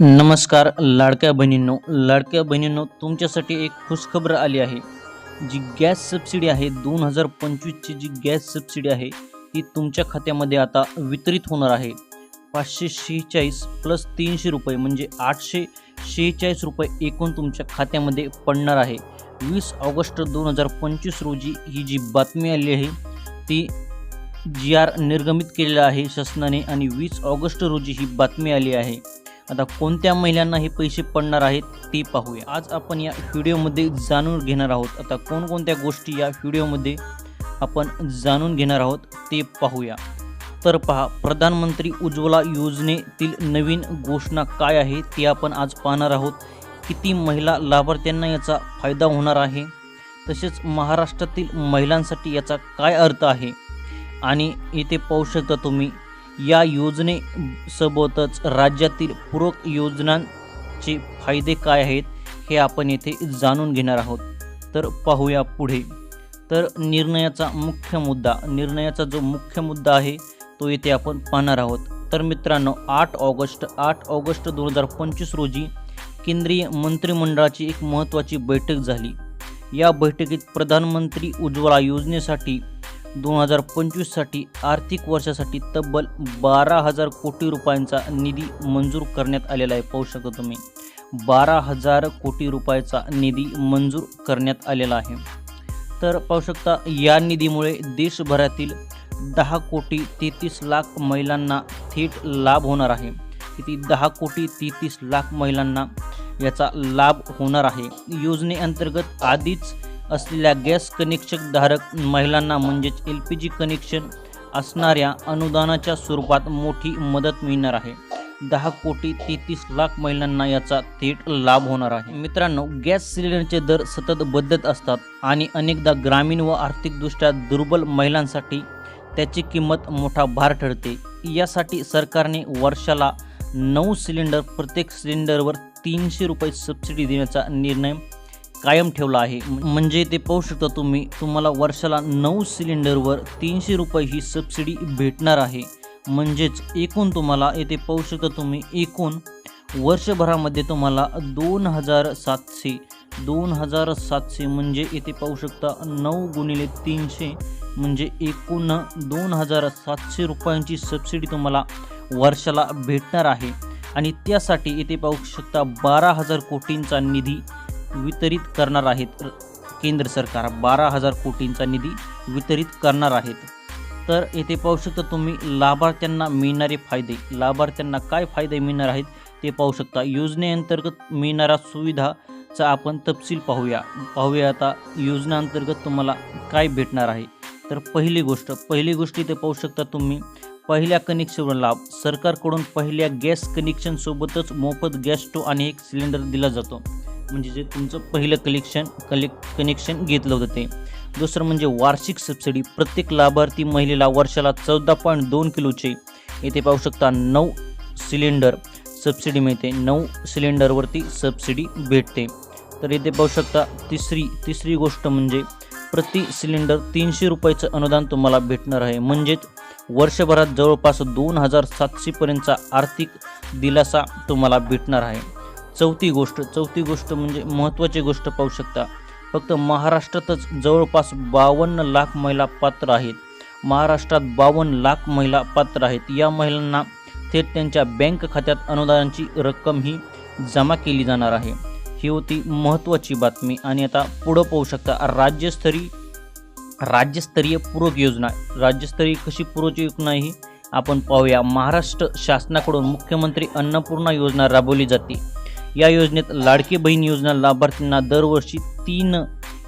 नमस्कार लाडक्या बहिणींनो लाडक्या बहिणींनो तुमच्यासाठी एक खुशखबर आली आहे. जी गॅस सबसिडी आहे दोन हजार पंचवीसची जी गॅस सबसिडी आहे ती तुमच्या खात्यामध्ये आता वितरित होणार आहे. पाचशे शेहेचाळीस प्लस तीनशे रुपये म्हणजे आठशे शेहेचाळीस रुपये एकूण तुमच्या खात्यामध्ये पडणार आहे. वीस ऑगस्ट दोन हजार पंचवीस रोजी ही जी बातमी आली आहे ती जी आर निर्गमित केलेला आहे शासनाने आणि वीस ऑगस्ट रोजी ही बातमी आली आहे. आता कोणत्या महिलांना हे पैसे पडणार आहेत ते पाहूया. आज आपण या व्हिडिओमध्ये जाणून घेणार आहोत. आता कोणकोणत्या गोष्टी या व्हिडिओमध्ये आपण जाणून घेणार आहोत ते पाहूया. तर पहा प्रधानमंत्री उज्ज्वला योजनेतील नवीन घोषणा काय आहे ते आपण आज पाहणार आहोत. किती महिला लाभार्थ्यांना याचा फायदा होणार आहे? तसेच महाराष्ट्रातील महिलांसाठी याचा काय अर्थ आहे? आणि येथे पाहू शकता तुम्ही या योजनेसोबतच राज्यातील पूरक योजनांचे फायदे काय आहेत हे आपण येथे जाणून घेणार आहोत. तर पाहूया पुढे. तर निर्णयाचा मुख्य मुद्दा निर्णयाचा जो मुख्य मुद्दा आहे तो येथे आपण पाहणार आहोत. तर मित्रांनो आठ ऑगस्ट आठ ऑगस्ट दोन हजार पंचवीस रोजी केंद्रीय मंत्रिमंडळाची एक महत्त्वाची बैठक झाली. या बैठकीत प्रधानमंत्री उज्ज्वला योजनेसाठी दोन हजार पंचवीससाठी आर्थिक वर्षासाठी तब्बल बारा हजार कोटी रुपयांचा निधी मंजूर करण्यात आलेला आहे. पाहू शकता तुम्ही. बारा हजार कोटी रुपयाचा निधी मंजूर करण्यात आलेला आहे. तर पाहू शकता या निधीमुळे देशभरातील दहा कोटी तेहतीस लाख महिलांना थेट लाभ होणार आहे. किती? दहा कोटी तेहतीस लाख महिलांना याचा लाभ होणार आहे. योजनेअंतर्गत आधीच असलेल्या गॅस कनेक्शन धारक महिलांना म्हणजेच एल पी जी कनेक्शन असणाऱ्या अनुदानाच्या स्वरूपात मोठी मदत मिळणार आहे. दहा कोटी तेहतीस लाख महिलांना याचा थेट लाभ होणार आहे. मित्रांनो गॅस सिलेंडरचे दर सतत बदलत असतात आणि अनेकदा ग्रामीण व आर्थिकदृष्ट्या दुर्बल महिलांसाठी त्याची किंमत मोठा भार ठरते. यासाठी सरकारने वर्षाला नऊ सिलेंडर प्रत्येक सिलेंडरवर तीनशे रुपये सबसिडी देण्याचा निर्णय कायम ठेवला आहे. म्हणजे ते पाहू शकता तुम्ही तुम्हाला वर्षाला नऊ सिलेंडरवर तीनशे रुपये ही सबसिडी भेटणार आहे. म्हणजेच एकूण तुम्हाला येथे पाहू शकता तुम्ही एकूण वर्षभरामध्ये तुम्हाला दोन हजार सातशे दोन हजार सातशे म्हणजे येथे पाहू शकता नऊ गुणिले तीनशे म्हणजे एकूण दोन हजार सातशे रुपयांची सबसिडी तुम्हाला वर्षाला भेटणार आहे. आणि त्यासाठी येथे पाहू शकता बारा हजार कोटींचा निधी वितरित करणार आहेत. केंद्र सरकार बारा हजार कोटींचा निधी वितरित करणार आहेत. तर येथे पाहू शकता तुम्ही लाभार्थ्यांना मिळणारे फायदे. लाभार्थ्यांना काय फायदे मिळणार आहेत ते पाहू शकता. योजनेअंतर्गत मिळणाऱ्या सुविधाचा आपण तपशील पाहूया. पाहूया आता योजनेअंतर्गत तुम्हाला काय भेटणार आहे. तर पहिली गोष्ट पहिली गोष्ट इथे पाहू शकता तुम्ही पहिल्या कनेक्शनवर लाभ. सरकारकडून पहिल्या गॅस कनेक्शनसोबतच मोफत गॅस स्टोव आणि एक सिलेंडर दिला जातो. म्हणजे जे तुमचं पहिलं कलेक्शन कलेक् कनेक्शन घेतलं होतं ते. दुसरं म्हणजे वार्षिक सबसिडी प्रत्येक लाभार्थी महिलेला वर्षाला चौदा पॉईंट दोन किलोचे. येथे पाहू शकता नऊ सिलेंडर सबसिडी मिळते. नऊ सिलेंडरवरती सबसिडी भेटते. तर येथे पाहू शकता तिसरी तिसरी गोष्ट म्हणजे प्रति सिलेंडर तीनशे रुपयाचं अनुदान तुम्हाला भेटणार आहे. म्हणजेच वर्षभरात जवळपास दोन हजार सातशेपर्यंतचा आर्थिक दिलासा तुम्हाला भेटणार आहे. चौथी गोष्ट चौथी गोष्ट म्हणजे महत्त्वाची गोष्ट पाहू शकता. फक्त महाराष्ट्रातच जवळपास बावन्न लाख महिला पात्र आहेत. महाराष्ट्रात बावन्न लाख महिला पात्र आहेत. या महिलांना थेट त्यांच्या बँक खात्यात अनुदानाची रक्कम ही जमा केली जाणार आहे. ही होती महत्त्वाची बातमी आणि आता पुढं पाहू शकता राज्यस्तरीय राज्यस्तरीय पूरक योजना. राज्यस्तरीय कशी पूरक योजना ही आपण पाहूया. महाराष्ट्र शासनाकडून मुख्यमंत्री अन्नपूर्णा योजना राबवली जाते. या योजनेत लाडकी बहीण योजना लाभार्थ्यांना दरवर्षी तीन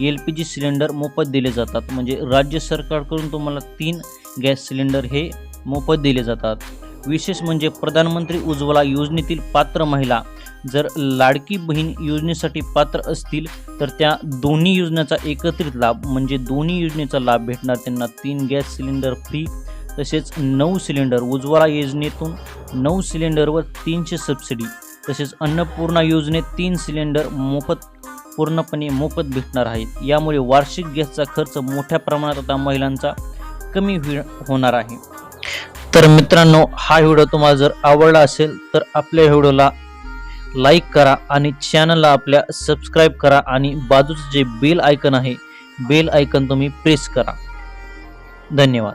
एल पी जी सिलेंडर मोफत दिले जातात. म्हणजे राज्य सरकारकडून तुम्हाला तीन गॅस सिलेंडर हे मोफत दिले जातात. विशेष म्हणजे प्रधानमंत्री उज्ज्वला योजनेतील पात्र महिला जर लाडकी बहीण योजनेसाठी पात्र असतील तर त्या दोन्ही योजनेचा एकत्रित लाभ म्हणजे दोन्ही योजनेचा लाभ भेटणार त्यांना तीन गॅस सिलेंडर फ्री तसेच नऊ सिलेंडर. उज्ज्वला योजनेतून नऊ सिलेंडरवर तीनशे सबसिडी. तसेच अन्नपूर्णा योजनेत तीन सिलेंडर मोफत पूर्णपणे मोफत भेटणार आहेत. यामुळे वार्षिक गॅसचा खर्च मोठ्या प्रमाणात आता महिलांचा कमी होणार आहे. तर मित्रांनो हा व्हिडिओ तुम्हाला जर आवडला असेल तर आपल्या व्हिडिओला लाईक करा आणि चॅनलला आपल्या सबस्क्राईब करा आणि बाजूचं जे बेल आयकन आहे बेल आयकन तुम्ही प्रेस करा. धन्यवाद.